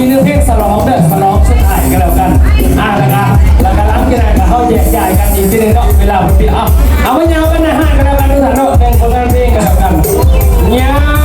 อีกเนึ่อเพลงสลองเด้อสลองสุดท้ายกันแล้วกันอ่าแล้วกันแล้วก็รับกันได้ก็เข้าแยกย้ายกันอีกทีนึงเนาะเวลาเป็นปีเอะเอาไว้ยาวกันนะฮะกันแล้วกันทุกท่านเนาะเป็นผลงานเพลงกันแล้วกันเน่าย